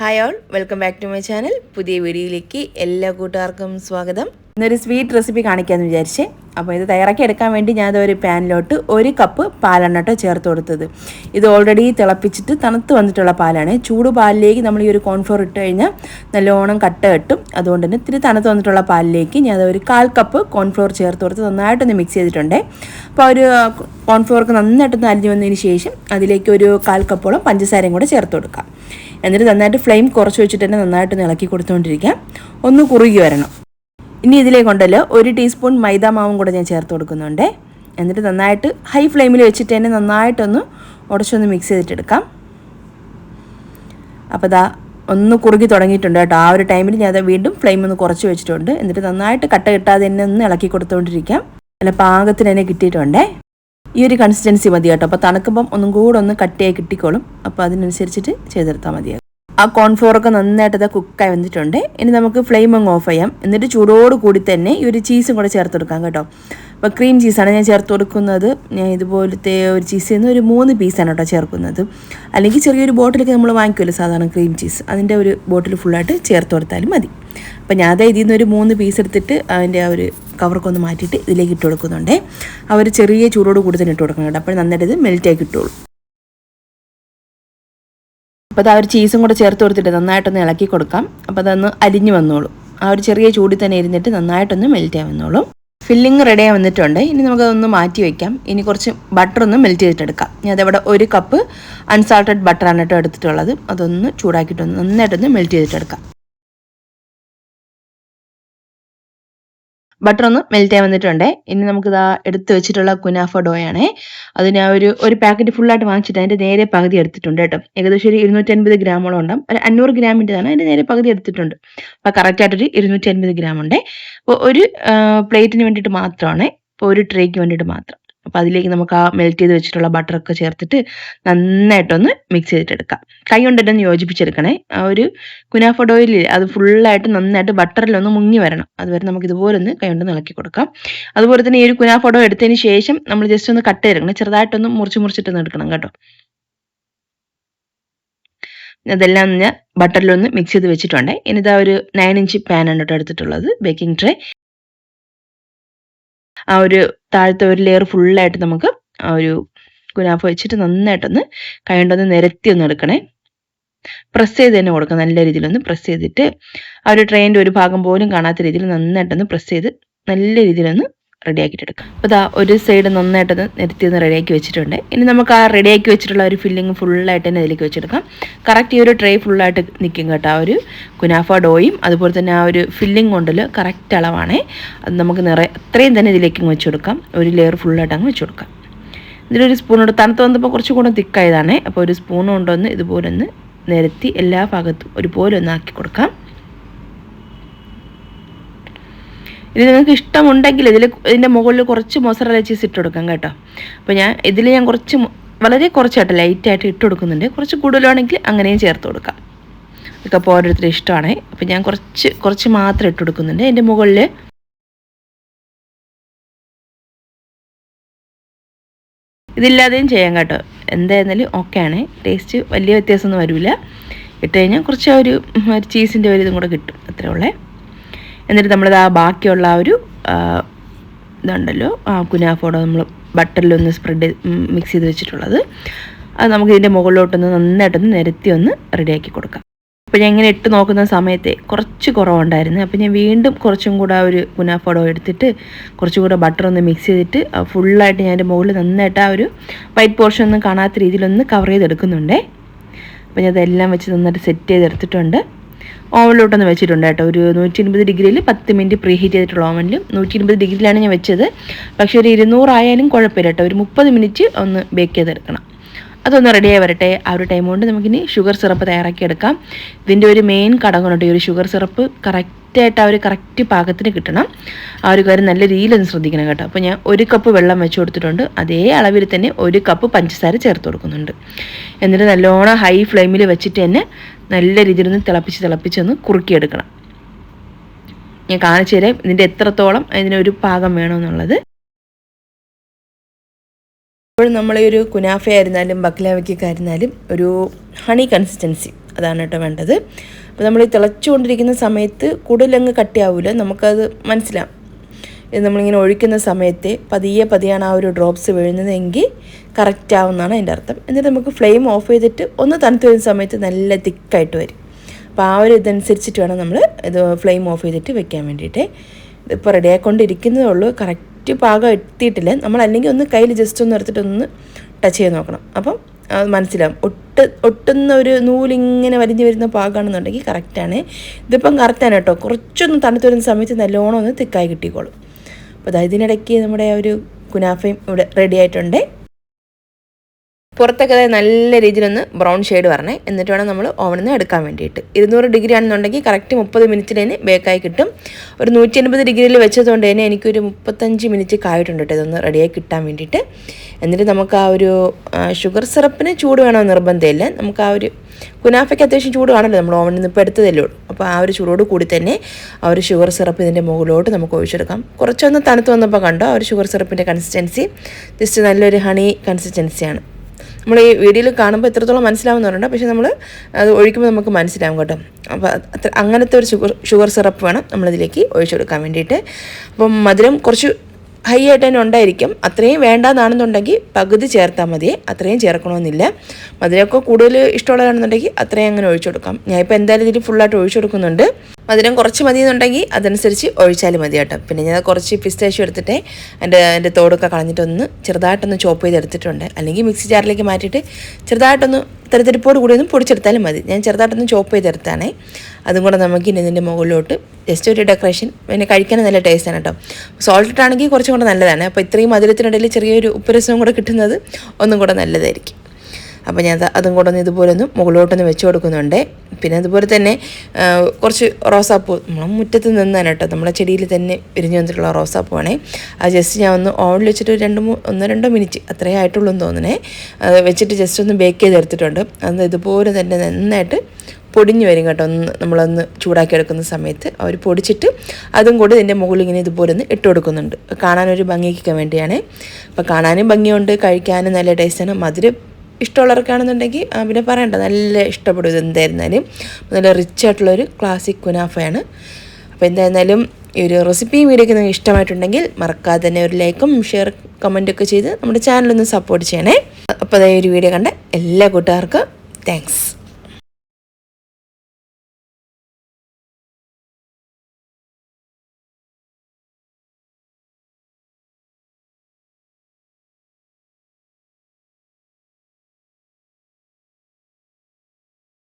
Hi all welcome back to my channel പുതിയ വീഡിയോയിലേക്ക് എല്ലാ കൂട്ടുകാർക്കും സ്വാഗതം. ഇന്നൊരു സ്വീറ്റ് റെസിപ്പി കാണിക്കാമെന്ന് വിചാരിച്ചേ. അപ്പോൾ ഇത് തയ്യാറാക്കി എടുക്കാൻ വേണ്ടി ഞാനത് ഒരു പാനിലോട്ട് ഒരു കപ്പ് പാലാണ് കേട്ടോ ചേർത്ത് കൊടുത്തത്. ഇത് ഓൾറെഡി തിളപ്പിച്ചിട്ട് തണുത്ത് വന്നിട്ടുള്ള പാലാണ്. ചൂട് പാലിലേക്ക് നമ്മൾ ഈ ഒരു കോൺഫ്ലോർ ഇട്ട് കഴിഞ്ഞാൽ നല്ലോണം കട്ട കെട്ടും. അതുകൊണ്ട് തന്നെ ഇത്തിരി തണുത്ത് വന്നിട്ടുള്ള പാലിലേക്ക് ഞാൻ ഒരു കാൽ കപ്പ് കോൺഫ്ലോർ ചേർത്ത് കൊടുത്ത് നന്നായിട്ടൊന്ന് മിക്സ് ചെയ്തിട്ടുണ്ട്. അപ്പോൾ ഒരു കോൺഫ്ലോർക്ക് നന്നായിട്ടൊന്ന് അലിഞ്ഞു വന്നതിന് ശേഷം അതിലേക്ക് ഒരു കാൽ കപ്പോളം പഞ്ചസാരയും കൂടെ ചേർത്ത് കൊടുക്കാം. എന്നിട്ട് നന്നായിട്ട് ഫ്ലെയിം കുറച്ച് വെച്ചിട്ട് തന്നെ നന്നായിട്ട് ഇളക്കി കൊടുത്തുകൊണ്ടിരിക്കാം. ഒന്ന് കുറുകി വരണം. ഇനി ഇതിലേക്കുണ്ടല്ലോ ഒരു ടീസ്പൂൺ മൈദ മാവും കൂടെ ഞാൻ ചേർത്ത് കൊടുക്കുന്നുണ്ട്. എന്നിട്ട് നന്നായിട്ട് ഹൈ ഫ്ലെയിമിൽ വെച്ചിട്ട് തന്നെ നന്നായിട്ടൊന്ന് ഉടച്ചൊന്ന് മിക്സ് ചെയ്തിട്ടെടുക്കാം അപ്പോൾ ദാ ഒന്ന് കുറുകി തുടങ്ങിയിട്ടുണ്ട് കേട്ടോ. ആ ഒരു ടൈമിൽ ഞാൻ അത് വീണ്ടും ഫ്ലെയിം ഒന്ന് കുറച്ച് വെച്ചിട്ടുണ്ട്. എന്നിട്ട് നന്നായിട്ട് കട്ട കിട്ടാതെ തന്നെ ഒന്ന് ഇളക്കി കൊടുത്തുകൊണ്ടിരിക്കാം. അല്ല പാകത്തിന് തന്നെ കിട്ടിയിട്ടുണ്ടേ. ഈ ഒരു കൺസിസ്റ്റൻസി മതി കേട്ടോ. അപ്പോൾ തണുക്കുമ്പം ഒന്നും കൂടെ ഒന്ന് കട്ടിയായി കിട്ടിക്കോളും. അപ്പോൾ അതിനനുസരിച്ചിട്ട് ചെയ്തെടുത്താൽ മതിയാകും ആ കോൺഫ്ലോറൊക്കെ നന്നായിട്ട് അത് കുക്കായി വന്നിട്ടുണ്ട്. ഇനി നമുക്ക് ഫ്ലെയിം അങ്ങ് ഓഫ് ചെയ്യാം. എന്നിട്ട് ചൂടോട് കൂടി തന്നെ ഈ ഒരു ചീസും കൂടെ ചേർത്ത് കൊടുക്കാം കേട്ടോ. അപ്പോൾ ക്രീം ചീസാണ് ഞാൻ ചേർത്ത് കൊടുക്കുന്നത്. ഞാൻ ഇതുപോലത്തെ ഒരു ചീസിൽ നിന്ന് ഒരു മൂന്ന് പീസാണ് കേട്ടോ ചേർക്കുന്നത്. അല്ലെങ്കിൽ ചെറിയൊരു ബോട്ടിലൊക്കെ നമ്മൾ വാങ്ങിക്കുമല്ലോ സാധാരണ ക്രീം ചീസ് അതിന്റെ ഒരു ബോട്ടിൽ ഫുള്ളായിട്ട് ചേർത്ത് കൊടുത്താലും മതി. അപ്പോൾ ഞാൻ അതേ ഇതിൽ നിന്ന് ഒരു മൂന്ന് പീസ് എടുത്തിട്ട് അതിന്റെ ആ ഒരു കവറൊക്കെ ഒന്ന് മാറ്റിയിട്ട് ഇതിലേക്ക് ഇട്ട് കൊടുക്കുന്നുണ്ട്. ആ ഒരു ചെറിയ ചൂടോട് കൂടി തന്നെ ഇട്ട് കൊടുക്കണം കേട്ടോ. അപ്പോൾ നന്നായിട്ട് ഇത് മെൽറ്റായി കിട്ടുള്ളൂ. അപ്പോൾ അത് ആ ഒരു ചീസും കൂടെ ചേർത്ത് കൊടുത്തിട്ട് നന്നായിട്ടൊന്ന് ഇളക്കി കൊടുക്കാം. അപ്പോൾ അതൊന്ന് അരിഞ്ഞു വന്നോളൂ. ആ ഒരു ചെറിയ ചൂടിൽ തന്നെ ഇരുന്നിട്ട് നന്നായിട്ടൊന്ന് മെൽറ്റ് ആയി വന്നോളും. ഫില്ലിങ് റെഡി ആയി വന്നിട്ടുണ്ട്. ഇനി നമുക്കതൊന്ന് മാറ്റി വയ്ക്കാം ഇനി കുറച്ച് ബട്ടർ ഒന്ന് മെൽറ്റ് ചെയ്തിട്ടെടുക്കാം. ഞാൻ അതവിടെ ഒരു കപ്പ് അൺസാൾട്ടഡ് ബട്ടറാണ് കേട്ടോ എടുത്തിട്ടുള്ളത്. അതൊന്ന് ചൂടാക്കിയിട്ടൊന്ന് നന്നായിട്ടൊന്ന് മെൽറ്റ് ചെയ്തിട്ടെടുക്കാം. ബട്ടർ ഒന്ന് മെൽറ്റ് ആയി വന്നിട്ടുണ്ട്. ഇനി നമുക്ക് ഇതാ എടുത്ത് വെച്ചിട്ടുള്ള കുനാഫ ഡോയാണേ. അതിന് ആ ഒരു ഒരു പാക്കറ്റ് ഫുള്ളായിട്ട് വാങ്ങിച്ചിട്ട് അതിന്റെ നേരെ പകുതി എടുത്തിട്ടുണ്ട് കേട്ടോ. ഏകദേശം ഒരു ഇരുന്നൂറ്റി അൻപത് ഗ്രാമോളം ഉണ്ടാവും ഒരു അഞ്ഞൂറ് ഗ്രാമിന്റെതാണ് അതിന്റെ നേരെ പകുതി എടുത്തിട്ടുണ്ട്. അപ്പോൾ കറക്റ്റായിട്ടൊരു ഇരുന്നൂറ്റി അൻപത് ഗ്രാം ഉണ്ട്. അപ്പോൾ ഒരു പ്ലേറ്റിന് വേണ്ടിയിട്ട് മാത്രമാണ്. ഇപ്പോൾ ഒരു ട്രേക്ക് വേണ്ടിയിട്ട് മാത്രം. അപ്പോൾ അതിലേക്ക് നമുക്ക് ആ മെൽറ്റ് ചെയ്ത് വെച്ചിട്ടുള്ള ബട്ടറൊക്കെ ചേർത്തിട്ട് നന്നായിട്ടൊന്ന് മിക്സ് ചെയ്തിട്ടെടുക്കാം. കൈ കൊണ്ടിട്ടൊന്ന് യോജിപ്പിച്ചെടുക്കണേ. ആ ഒരു കുനാഫ ഓയിൽ അത് ഫുള്ളായിട്ട് നന്നായിട്ട് ബട്ടറിലൊന്ന് മുങ്ങി വരണം. അതുവരെ നമുക്ക് ഇതുപോലെ ഒന്ന് കൈ കൊണ്ട് ഇളക്കി കൊടുക്കാം. അതുപോലെ തന്നെ ഈ ഒരു കുനാഫോഡോ എടുത്തതിന് ശേഷം നമ്മൾ ജസ്റ്റ് ഒന്ന് കട്ട് ചെയ്തെടുക്കണം. ചെറുതായിട്ടൊന്ന് മുറിച്ച് മുറിച്ചിട്ടൊന്ന് എടുക്കണം കേട്ടോ. അതെല്ലാം ഞാൻ ബട്ടറിലൊന്ന് മിക്സ് ചെയ്ത് വെച്ചിട്ടുണ്ട്. ഇനിതാ ഒരു നയൻ ഇഞ്ച് പാനാണ് കേട്ടോ എടുത്തിട്ടുള്ളത്. ബേക്കിംഗ് ട്രേ ആ ഒരു താഴത്തെ ഒരു ലെയർ ഫുള്ളായിട്ട് നമുക്ക് ആ ഒരു കുനാഫ് വെച്ചിട്ട് നന്നായിട്ടൊന്ന് കൈകൊണ്ടൊന്ന് നിരത്തി ഒന്ന് എടുക്കണേ. പ്രസ് ചെയ്ത് തന്നെ കൊടുക്കാം. നല്ല രീതിയിൽ ഒന്ന് പ്രസ് ചെയ്തിട്ട് ആ ഒരു ട്രെയിനിന്റെ ഒരു ഭാഗം പോലും കാണാത്ത രീതിയിൽ നന്നായിട്ടൊന്ന് പ്രസ് ചെയ്ത് നല്ല രീതിയിലൊന്ന് റെഡിയാക്കിയിട്ട് എടുക്കാം. അപ്പോൾ ഇതാ ഒരു സൈഡ് നന്നായിട്ടൊന്ന് നിരത്തി ഒന്ന് റെഡിയാക്കി വെച്ചിട്ടുണ്ട്. ഇനി നമുക്ക് ആ റെഡിയാക്കി വെച്ചിട്ടുള്ള ഒരു ഫില്ലിങ് ഫുള്ളായിട്ട് തന്നെ ഇതിലേക്ക് വെച്ചെടുക്കാം. കറക്റ്റ് ഈ ഒരു ട്രേ ഫുള്ളായിട്ട് നിൽക്കും കേട്ടോ. ആ ഒരു കുനാഫ ഡോയും അതുപോലെ തന്നെ ആ ഒരു ഫില്ലിംഗ് കൊണ്ടിൽ കറക്റ്റ് അളവാണേ. അത് നമുക്ക് നിറ അത്രയും തന്നെ ഇതിലേക്ക് വെച്ച് കൊടുക്കാം ഒരു ലെയർ ഫുള്ളായിട്ട് അങ്ങ് വെച്ച് കൊടുക്കാം ഇതിലൊരു സ്പൂണോട് തണുത്ത് വന്നപ്പോൾ കുറച്ചും കൂടെ തിക്കായതാണേ. അപ്പോൾ ഒരു സ്പൂൺ കൊണ്ടൊന്ന് ഇതുപോലെ ഒന്ന് നിരത്തി എല്ലാ ഭാഗത്തും ഒരുപോലെ ഒന്ന് ആക്കി കൊടുക്കാം. ഇത് നിങ്ങൾക്ക് ഇഷ്ടമുണ്ടെങ്കിൽ ഇതിൽ ഇതിന്റെ മുകളിൽ കുറച്ച് മൊസറല ചീസ് ഇട്ട് കൊടുക്കാം കേട്ടോ. അപ്പോൾ ഞാൻ ഇതിൽ ഞാൻ കുറച്ച് വളരെ കുറച്ചായിട്ട് ലൈറ്റായിട്ട് ഇട്ട് കൊടുക്കുന്നുണ്ട്. കുറച്ച് കൂടുതലാണെങ്കിൽ അങ്ങനെയും ചേർത്ത് കൊടുക്കാം. ഇതൊക്കെ അപ്പോൾ ഓരോരുത്തർ ഇഷ്ടമാണ്. അപ്പോൾ ഞാൻ കുറച്ച് കുറച്ച് മാത്രം ഇട്ട് കൊടുക്കുന്നുണ്ട്. അതിന്റെ മുകളിൽ ഇതില്ലാതെയും ചെയ്യാം കേട്ടോ. എന്തായിരുന്നാലും ആണ്. ടേസ്റ്റ് വലിയ വ്യത്യാസമൊന്നും വരില്ല ഇട്ട് കഴിഞ്ഞാൽ കുറച്ച് ഒരു ചീസിന്റെ ഒരു ഇതും കൂടെ കിട്ടും. അത്രേ ഉള്ളേ. എന്നിട്ട് നമ്മളത് ആ ബാക്കിയുള്ള ആ ഒരു ഇതുണ്ടല്ലോ ആ കുനാഫോടെ നമ്മൾ ബട്ടറിലൊന്ന് സ്പ്രെഡ് മിക്സ് ചെയ്ത് വെച്ചിട്ടുള്ളത്. അത് നമുക്ക് ഇതിന്റെ മുകളിലോട്ടൊന്ന് നന്നായിട്ടൊന്ന് നിരത്തി ഒന്ന് റെഡിയാക്കി കൊടുക്കാം. അപ്പോൾ ഞാൻ ഇങ്ങനെ ഇട്ട് നോക്കുന്ന സമയത്തെ കുറച്ച് കുറവുണ്ടായിരുന്നു. അപ്പോൾ ഞാൻ വീണ്ടും കുറച്ചും കൂടെ ആ ഒരു കുനാഫോടോ എടുത്തിട്ട് കുറച്ചും കൂടെ ബട്ടർ ഒന്ന് മിക്സ് ചെയ്തിട്ട് ഫുള്ളായിട്ട് ഞാൻ എന്റെ മുകളിൽ നന്നായിട്ട് ആ ഒരു വൈറ്റ് പോർഷൻ ഒന്നും കാണാത്ത രീതിയിലൊന്ന് കവർ ചെയ്തെടുക്കുന്നുണ്ടേ. അപ്പോൾ ഞാൻ അതെല്ലാം വെച്ച് നന്നായിട്ട് സെറ്റ് ചെയ്തെടുത്തിട്ടുണ്ട്. ഓവനിലോട്ടൊന്ന് വെച്ചിട്ടുണ്ട് കേട്ടോ. ഒരു നൂറ്റി ഇരുപത് ഡിഗ്രിയിൽ പത്ത് മിനിറ്റ് പ്രീ ഹീറ്റ് ചെയ്തിട്ടുള്ള ഓവനിൽ നൂറ്റി ഇരുപത് ഡിഗ്രിയിലാണ് ഞാൻ വെച്ചത്. പക്ഷേ ഒരു ഇരുന്നൂറായാലും കുഴപ്പമില്ല കേട്ടോ. ഒരു മുപ്പത് മിനിറ്റ് ഒന്ന് ബേക്ക് ചെയ്തെടുക്കണം. അതൊന്ന് റെഡിയായി വരട്ടെ. ആ ഒരു ടൈം കൊണ്ട് നമുക്കിനി ഷുഗർ സിറപ്പ് തയ്യാറാക്കി എടുക്കാം ഇതിന്റെ ഒരു മെയിൻ ഘടകം കേട്ടോ ഈ ഒരു ഷുഗർ സിറപ്പ് കറക്റ്റായിട്ട് ആ ഒരു കറക്റ്റ് പാകത്തിന് കിട്ടണം. ആ ഒരു കാര്യം നല്ല രീതിയിലൊന്ന് ശ്രദ്ധിക്കണം കേട്ടോ. അപ്പോൾ ഞാൻ ഒരു കപ്പ് വെള്ളം വെച്ച് കൊടുത്തിട്ടുണ്ട്. അതേ അളവിൽ തന്നെ ഒരു കപ്പ് പഞ്ചസാര ചേർത്ത് കൊടുക്കുന്നുണ്ട്. എന്നിട്ട് നല്ലോണം ഹൈ ഫ്ലെയിമിൽ വെച്ചിട്ട് തന്നെ നല്ല രീതിയിലൊന്ന് തിളപ്പിച്ച് തിളപ്പിച്ചൊന്ന് കുറുക്കിയെടുക്കണം. ഞാൻ കാണിച്ചു തരാം ഇതിന്റെ എത്രത്തോളം ഇതിനൊരു പാകം വേണമെന്നുള്ളത്. ഇപ്പോൾ നമ്മൾ ഒരു കുനാഫ ആയിരുന്നാലും ബക്ലാവയ്ക്കൊക്കെ ആയിരുന്നാലും ഒരു ഹണി കൺസിസ്റ്റൻസി അതാണ് കേട്ടോ വേണ്ടത്. അപ്പോൾ നമ്മൾ തിളച്ചുകൊണ്ടിരിക്കുന്ന സമയത്ത് കൂടുതലങ്ങ് കട്ടിയാവില്ല നമുക്കത് മനസ്സിലാവും ഇത് നമ്മളിങ്ങനെ ഒഴിക്കുന്ന സമയത്ത് പതിയെ പതിയാണ് ആ ഒരു ഡ്രോപ്സ് വീഴുന്നതെങ്കിൽ കറക്റ്റ് ആവുമെന്നാണ് അതിന്റെ അർത്ഥം. എന്നിട്ട് നമുക്ക് ഫ്ലെയിം ഓഫ് ചെയ്തിട്ട് ഒന്ന് തണുത്ത് വരുന്ന സമയത്ത് നല്ല തിക്കായിട്ട് വരും. അപ്പോൾ ആ ഒരു ഇതനുസരിച്ചിട്ട് വേണം നമ്മൾ ഇത് ഫ്ലെയിം ഓഫ് ചെയ്തിട്ട് വെക്കാൻ വേണ്ടിയിട്ട്. ഇതിപ്പോൾ റെഡി ആയിക്കൊണ്ടിരിക്കുന്നതേ ഉള്ളൂ. കറക്റ്റ് പാകം എത്തിയിട്ടില്ല. നമ്മൾ അല്ലെങ്കിൽ ഒന്ന് കയ്യിൽ ജസ്റ്റ് ഒന്ന് എടുത്തിട്ട് ഒന്ന് ടച്ച് ചെയ്ത് നോക്കണം. അപ്പം മനസ്സിലാവും. ഒട്ട് ഒട്ടുന്ന ഒരു നൂലിങ്ങനെ വലിഞ്ഞു വരുന്ന പാകമാണെന്നുണ്ടെങ്കിൽ കറക്റ്റാണ് ഇതിപ്പം കറക്റ്റാണ് കേട്ടോ. കുറച്ചൊന്ന് തണുത്ത് വരുന്ന സമയത്ത് നല്ലോണം ഒന്ന് തിക്കായി കിട്ടിക്കോളും. അപ്പോൾ അതായത് ഇതിനിടയ്ക്ക് നമ്മുടെ ഒരു കുനാഫയും ഇവിടെ റെഡി ആയിട്ടുണ്ട്. പുറത്തൊക്കെ നല്ല രീതിയിലൊന്ന് ബ്രൗൺ ഷെയ്ഡ് വരണേ. എന്നിട്ട് വേണം നമ്മൾ ഓവനിൽ നിന്ന് എടുക്കാൻ വേണ്ടിയിട്ട്. ഇരുന്നൂറ് ഡിഗ്രി ആണെന്നുണ്ടെങ്കിൽ കറക്റ്റ് മുപ്പത് മിനിറ്റിൽ തന്നെ ബേക്കായി കിട്ടും. ഒരു നൂറ്റി അൻപത് ഡിഗ്രിയിൽ വെച്ചതുകൊണ്ട് തന്നെ എനിക്കൊരു മുപ്പത്തഞ്ച് മിനിറ്റ് കായിട്ടുണ്ട് കേട്ടോ ഇതൊന്ന് റെഡിയായി കിട്ടാൻ വേണ്ടിയിട്ട്. എന്നിട്ട് നമുക്ക് ആ ഒരു ഷുഗർ സിറപ്പിന് ചൂട് വേണമെന്ന് നിർബന്ധമില്ല. നമുക്ക് ആ ഒരു കുനാഫയ്ക്ക് അത്യാവശ്യം ചൂട് കാണല്ലോ നമ്മൾ ഓവനിൽ നിന്ന് ഇപ്പോൾ എടുത്തതല്ലേ ഉള്ളൂ. അപ്പോൾ ആ ഒരു ചൂടോട് കൂടി തന്നെ ആ ഒരു ഷുഗർ സിറപ്പ് ഇതിന്റെ മുകളിലോട്ട് നമുക്ക് ഒഴിച്ചെടുക്കാം. കുറച്ചൊന്ന് തണുത്ത് വന്നപ്പോൾ കണ്ടോ ആ ഒരു ഷുഗർ സിറപ്പിന്റെ കൺസിസ്റ്റൻസി ജസ്റ്റ് നല്ലൊരു ഹണി കൺസിസ്റ്റൻസിയാണ് നമ്മൾ ഈ വീഡിയോയിൽ കാണുമ്പോൾ എത്രത്തോളം മനസ്സിലാവുന്നുണ്ട് പക്ഷെ നമ്മൾ അത് ഒഴിക്കുമ്പോൾ നമുക്ക് മനസ്സിലാവും കേട്ടോ. അപ്പോൾ അത്ര അങ്ങനത്തെ ഒരു ഷുഗർ ഷുഗർ സിറപ്പ് വേണം നമ്മളിതിലേക്ക് ഒഴിച്ചു കൊടുക്കാൻ വേണ്ടിയിട്ട്. അപ്പം മധുരം കുറച്ച് ഹൈ ആയിട്ട് തന്നെ ഉണ്ടായിരിക്കും. അത്രയും വേണ്ടാന്നാണെന്നുണ്ടെങ്കിൽ പകുതി ചേർത്താൽ മതി. അത്രയും ചേർക്കണമെന്നില്ല. മധുരമൊക്കെ കൂടുതൽ ഇഷ്ടമുള്ളതാണെന്നുണ്ടെങ്കിൽ അത്രയും അങ്ങനെ ഒഴിച്ചു കൊടുക്കാം. ഞാനിപ്പോൾ എന്തായാലും ഇതിൽ ഫുള്ളായിട്ട് ഒഴിച്ചു കൊടുക്കുന്നുണ്ട്. മധുരം കുറച്ച് മതി എന്നുണ്ടെങ്കിൽ അതനുസരിച്ച് ഒഴിച്ചാൽ മതി കേട്ടോ. പിന്നെ ഞാൻ കുറച്ച് പിസ്താശ്യം എടുത്തിട്ട് എന്റെ എന്റെ തോടൊക്കെ കളഞ്ഞിട്ടൊന്ന് ചെറുതായിട്ടൊന്ന് ചോപ്പ് ചെയ്ത് എടുത്തിട്ടുണ്ട്. അല്ലെങ്കിൽ മിക്സി ജാറിലേക്ക് മാറ്റിയിട്ട് ചെറുതായിട്ടൊന്ന് തെരത്തിരിപ്പോട് കൂടി ഒന്ന് പൊടിച്ചെടുത്താലും മതി. ഞാൻ ചെറുതായിട്ടൊന്ന് ചോപ്പ് ചെയ്തെടുത്താണേ അതും കൂടെ നമുക്ക് ഇനി ഇതിന്റെ മുകളിലോട്ട് ജസ്റ്റ് ഒരു ഡെക്കറേഷൻ പിന്നെ കഴിക്കാൻ നല്ല ടേസ്റ്റാണ് കേട്ടോ. സോൾട്ട് ആണെങ്കിൽ കുറച്ചും കൂടെ നല്ലതാണ്. അപ്പോൾ ഇത്രയും മധുരത്തിനിടയിൽ ചെറിയൊരു ഉപ്പുരസവും കൂടെ കിട്ടുന്നത് ഒന്നും കൂടെ നല്ലതായിരിക്കും. അപ്പോൾ ഞാൻ അത് കൂടെ ഒന്ന് ഇതുപോലെ ഒന്ന് മുകളിലോട്ടൊന്ന് വെച്ച് കൊടുക്കുന്നുണ്ട്. പിന്നെ അതുപോലെ തന്നെ കുറച്ച് റോസാപ്പൂ നമ്മൾ മുറ്റത്ത് നിന്നാണ് കേട്ടോ നമ്മളെ ചെടിയിൽ തന്നെ വിരിഞ്ഞു വന്നിട്ടുള്ള റോസാപ്പൂ റോസാപ്പൂവാണേ അത് ജസ്റ്റ് ഞാൻ ഒന്ന് ഓണിൽ വെച്ചിട്ട് രണ്ട് മൂ ഒന്നോ രണ്ടോ മിനിറ്റ് അത്രയേ ആയിട്ടുള്ളൂ എന്ന് തോന്നണേ. അത് വെച്ചിട്ട് ജസ്റ്റ് ഒന്ന് ബേക്ക് ചെയ്തെടുത്തിട്ടുണ്ട് അത് ഇതുപോലെ തന്നെ നന്നായിട്ട് പൊടിഞ്ഞു വരും കേട്ടോ ഒന്ന് നമ്മളൊന്ന് ചൂടാക്കി എടുക്കുന്ന സമയത്ത്. അവർ പൊടിച്ചിട്ട് അതും കൂടി ഇതിന്റെ മുകളിൽ ഇങ്ങനെ ഇതുപോലെ ഒന്ന് ഇട്ട് കൊടുക്കുന്നുണ്ട്. കാണാനൊരു ഭംഗിക്കൊക്കെ വേണ്ടിയാണ്. അപ്പോൾ കാണാനും ഭംഗിയുണ്ട് കഴിക്കാനും നല്ല ടേസ്റ്റാണ് മധുരം ഇഷ്ടമുള്ളവർക്കാണെന്നുണ്ടെങ്കിൽ പിന്നെ പറയണ്ട നല്ല ഇഷ്ടപ്പെടും ഇത് എന്തായിരുന്നാലും. നല്ല റിച്ച് ആയിട്ടുള്ളൊരു ക്ലാസിക് കുനാഫയാണ്. അപ്പോൾ എന്തായിരുന്നാലും ഈ ഒരു റെസിപ്പിയും വീഡിയോക്ക് നിങ്ങൾക്ക് ഇഷ്ടമായിട്ടുണ്ടെങ്കിൽ മറക്കാതെ തന്നെ ഒരു ലൈക്കും ഷെയർ കമന്റൊക്കെ ചെയ്ത് നമ്മുടെ ചാനലൊന്ന് സപ്പോർട്ട് ചെയ്യണേ. അപ്പോൾ അതായത് ഒരു വീഡിയോ കണ്ട എല്ലാ കൂട്ടുകാർക്കും താങ്ക്സ്